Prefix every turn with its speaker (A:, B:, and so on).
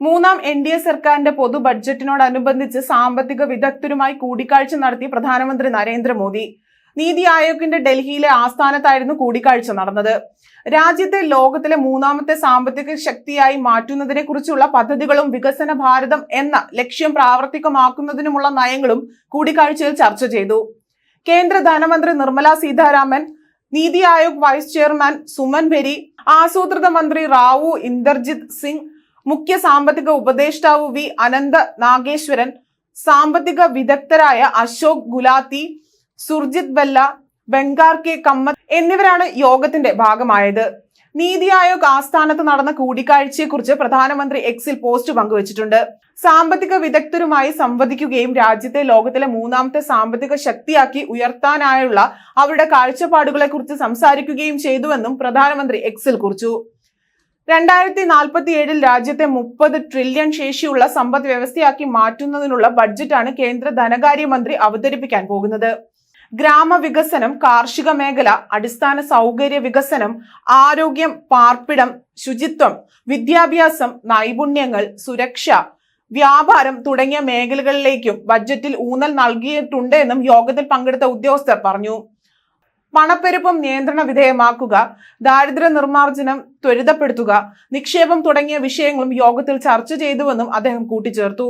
A: മൂന്നാം N D A സർക്കാരിന്റെ പൊതു ബഡ്ജറ്റിനോടനുബന്ധിച്ച് സാമ്പത്തിക വിദഗ്ധരുമായി കൂടിക്കാഴ്ച നടത്തി പ്രധാനമന്ത്രി നരേന്ദ്രമോദി. നീതി ആയോഗിന്റെ ഡൽഹിയിലെ ആസ്ഥാനത്തായിരുന്നു കൂടിക്കാഴ്ച നടന്നത്. രാജ്യത്തെ ലോകത്തിലെ മൂന്നാമത്തെ സാമ്പത്തിക ശക്തിയായി മാറ്റുന്നതിനെ കുറിച്ചുള്ള പദ്ധതികളും വികസന ഭാരതം എന്ന ലക്ഷ്യം പ്രാവർത്തികമാക്കുന്നതിനുമുള്ള നയങ്ങളും കൂടിക്കാഴ്ചയിൽ ചർച്ച ചെയ്തു. കേന്ദ്ര ധനമന്ത്രി നിർമ്മല സീതാരാമൻ നീതി ആയോഗ് വൈസ് ചെയർമാൻ സുമൻ ബെരി ആസൂത്രിത മന്ത്രി റാവു ഇന്ദർജിത് സിംഗ് മുഖ്യ സാമ്പത്തിക ഉപദേഷ്ടാവ് വി അനന്ത നാഗേശ്വരൻ സാമ്പത്തിക വിദഗ്ധരായ അശോക് ഗുലാത്തി സുർജിത് ബല്ല ബംഗാർ കെ കമ്മത്ത് എന്നിവരാണ് യോഗത്തിന്റെ ഭാഗമായത്. നീതി ആയോഗ് ആസ്ഥാനത്ത് നടന്ന കൂടിക്കാഴ്ചയെക്കുറിച്ച് പ്രധാനമന്ത്രി എക്സിൽ പോസ്റ്റ് പങ്കുവച്ചിട്ടുണ്ട്. സാമ്പത്തിക വിദഗ്ധരുമായി സംവദിക്കുകയും രാജ്യത്തെ ലോകത്തിലെ മൂന്നാമത്തെ സാമ്പത്തിക ശക്തിയാക്കി ഉയർത്താനായുള്ള അവരുടെ കാഴ്ചപ്പാടുകളെ കുറിച്ച് സംസാരിക്കുകയും ചെയ്തുവെന്നും പ്രധാനമന്ത്രി എക്സിൽ കുറിച്ചു. രണ്ടായിരത്തി നാൽപ്പത്തി ഏഴിൽ രാജ്യത്തെ മുപ്പത് ട്രില്യൺ ശേഷിയുള്ള സമ്പദ് വ്യവസ്ഥയാക്കി മാറ്റുന്നതിനുള്ള ബഡ്ജറ്റാണ് കേന്ദ്ര ധനകാര്യമന്ത്രി അവതരിപ്പിക്കാൻ പോകുന്നത്. ഗ്രാമവികസനം കാർഷിക മേഖല അടിസ്ഥാന സൗകര്യ വികസനം ആരോഗ്യം പാർപ്പിടം ശുചിത്വം വിദ്യാഭ്യാസം നൈപുണ്യങ്ങൾ സുരക്ഷ വ്യാപാരം തുടങ്ങിയ മേഖലകളിലേക്കും ബഡ്ജറ്റിൽ ഊന്നൽ നൽകിയിട്ടുണ്ട് എന്നും യോഗത്തിൽ പങ്കെടുത്ത ഉദ്യോഗസ്ഥർ പറഞ്ഞു. പണപ്പെരുപ്പം നിയന്ത്രണ വിധേയമാക്കുക ദാരിദ്ര്യ നിർമ്മാർജനം ത്വരിതപ്പെടുത്തുക നിക്ഷേപം തുടങ്ങിയ വിഷയങ്ങളും യോഗത്തിൽ ചർച്ച ചെയ്തുവെന്നും അദ്ദേഹം കൂട്ടിച്ചേർത്തു.